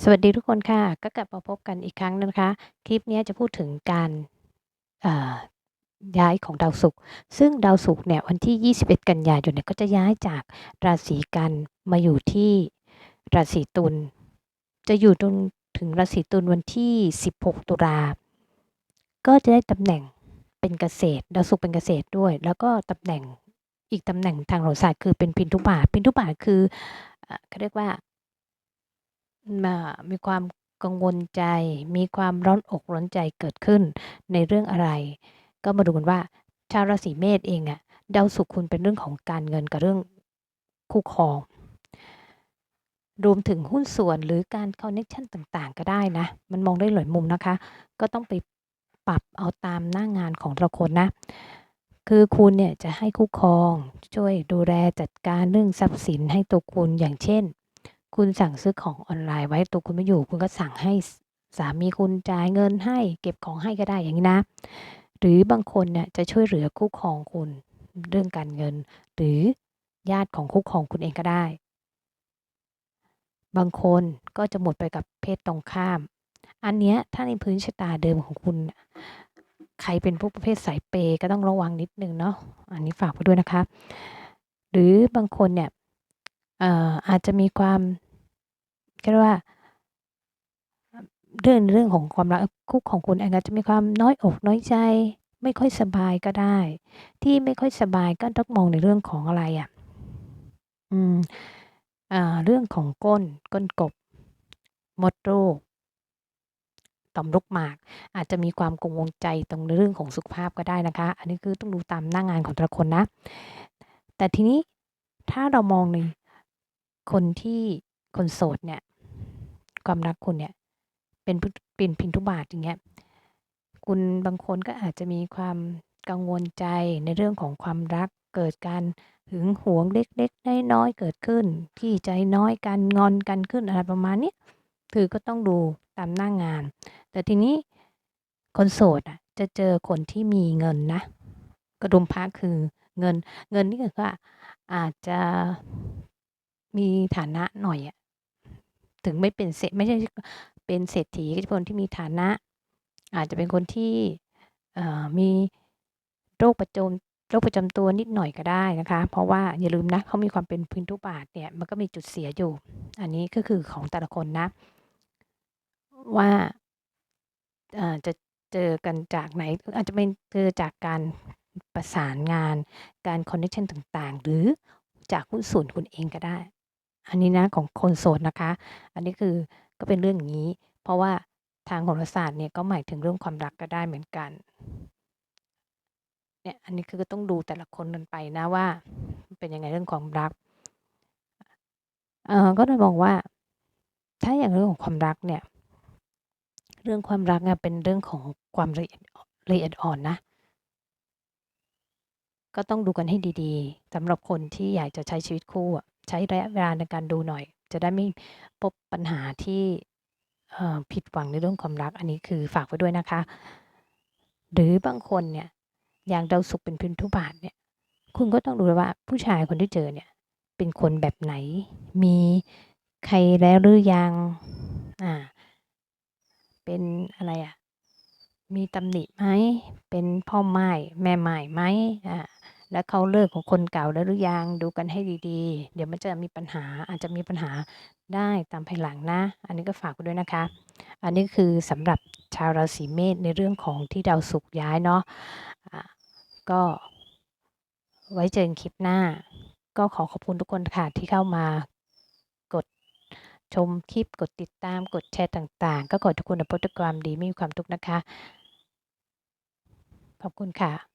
สวัสดีทุกคนค่ะ ก็กลับมาพบกันอีกครั้งนะคะ คลิปนี้จะพูดถึงการย้ายของดาวศุกร์ซึ่งดาวศุกร์เนี่ยวันที่ 21 กันยายนเนี่ยก็จะย้ายจากราศีกันมาอยู่ที่ราศีตุลจะอยู่จนถึงราศีตุลวันที่ 16 ตุลาก็จะได้ตำแหน่งเป็นเกษตร ดาวศุกร์เป็นเกษตรด้วย แล้วก็ตำแหน่งอีกตำแหน่งทางโหราศาสตร์คือเป็นพินทุบาทพินทุบาทคือเขาเรียกว่า มามีความกังวลใจ มีความร้อนอกร้อนใจเกิดขึ้นในเรื่องอะไร ก็มาดูกันว่า ชาวราศีเมษเองอะดาวศุกร์คุณเป็นเรื่องของการเงินกับเรื่องคู่ครองรวมถึงหุ้นส่วนหรือการคอนเน็ชันต่างๆ ก็ได้นะ มันมองได้หลายมุมนะคะ ก็ต้องไปปรับเอาตามหน้างานของแต่ละคนนะ คือคุณเนี่ยจะให้คู่ครอง ช่วยดูแลจัดการเรื่องทรัพย์สินให้ตัวคุณอย่างเช่น คุณสั่งซื้อของออนไลน์ไว้ตัวคุณไม่อยู่ คุณก็สั่งให้สามีคุณจ่ายเงินให้ เก็บของให้ก็ได้อย่างนี้นะ หรือบางคนเนี่ยจะช่วยเหลือคู่ครองคุณเรื่องการเงิน หรือญาติของคู่ครองคุณเองก็ได้ บางคนก็จะหมดไปกับเพศตรงข้าม อันเนี้ยถ้าในพื้นชะตาเดิมของคุณใครเป็นพวกประเภทสายเปก็ต้องระวังนิดนึงเนาะอันนี้ฝากไว้ด้วยนะคะ หรือบางคนเนี่ยอาจจะมีความ ก็เรียกว่าเรื่องเรื่องของความรักคู่ของคุณอาจจะมีความน้อยอกน้อยใจ ไม่ค่อยสบายก็ได้ ที่ไม่ค่อยสบายก็ต้องมองในเรื่องของอะไรอะอืมอ่าเรื่องของก้นก้นกบมดลูกต่อมลูกหมาก อาจจะมีความกังวลใจตรงเรื่องของสุขภาพก็ได้นะคะ อันนี้คือต้องดูตามหน้างานของแต่ละคนนะ แต่ทีนี้ถ้าเรามองในคนที่คนโสดเนี่ย ความรักคุณเนี่ย เป็นเป็นพินทุบาทอย่างเงี้ยคุณบางคนก็อาจจะมีความกังวลใจในเรื่องของความรัก เกิดการหึงหวงเล็กๆน้อยๆเกิดขึ้น ที่ใจน้อยกันงอนกันขึ้นอะไรประมาณนี้คือก็ต้องดูตามหน้างาน แต่ทีนี้คนโสดอะ จะเจอคนที่มีเงินนะ กระดุมพระคือเงิน เงินนี่ก็อาจจะมีฐานะหน่อยอะ ถึงไม่เป็นเศรษไม่ใช่เป็นเศรษฐีก็จะเป็นคนที่มีฐานะ อาจจะเป็นคนที่มีโรคประจำโรคประจำตัวนิดหน่อยก็ได้นะคะ เพราะว่าอย่าลืมนะเขามีความเป็นพื้นทุบาทเนี่ยมันก็มีจุดเสียอยู่ อันนี้ก็คือของแต่ละคนนะ ว่าจะเจอกันจากไหน อาจจะเป็นเจอจากการประสานงาน การคอนเนคชันต่างๆ หรือจากหุ้นส่วนคุณเองก็ได้ อันนี้นะของคนโสดนะคะ อันนี้คือก็เป็นเรื่องอย่างนี้ เพราะว่าทางโหราศาสตร์เนี่ยก็หมายถึงเรื่องความรักก็ได้เหมือนกัน เนี่ยอันนี้คือก็ต้องดูแต่ละคนกันไปนะว่า เป็นยังไงเรื่องความรัก เออก็เลยบอกว่า ถ้าอย่างเรื่องของความรักเนี่ย เรื่องความรักเนี่ยเป็นเรื่องของความละเอียดละเอียดอ่อนนะ ก็ต้องดูกันให้ดีๆสำหรับคนที่อยากจะใช้ชีวิตคู่อะ ใช้ระยะเวลาในการดูหน่อย จะได้ไม่พบปัญหาที่ผิดหวังในเรื่องความรัก อันนี้คือฝากไว้ด้วยนะคะ หรือบางคนเนี่ยอย่างดาวศุกร์เป็นพินทุบาทเนี่ยคุณก็ต้องดูว่าผู้ชายคนที่เจอเนี่ยเป็นคนแบบไหน มีใครแล้วหรือยังอ่าเป็นอะไรอะ่ะมีตำหนิไหมเป็นพ่อไม้แม่ไม้ไหมอ่า แล้วเขาเลิกของคนเก่าแล้วหรือยังดูกันให้ดีๆ เดี๋ยวมันจะมีปัญหาอาจจะมีปัญหาได้ตามภายหลังนะ อันนี้ก็ฝากไว้ด้วยนะคะ อันนี้คือสำหรับชาวราศีเมษในเรื่องของที่ดาวศุกร์ย้ายเนาะะก็ไว้เจอกันคลิปหน้า ก็ขอขอบคุณทุกคนค่ะที่เข้ามากดชมคลิปกดติดตามกดแชร์ต่างๆ ก็ขอทุกคนอภุตกรรมดีไม่มีความทุกข์นะคะ ขอบคุณค่ะ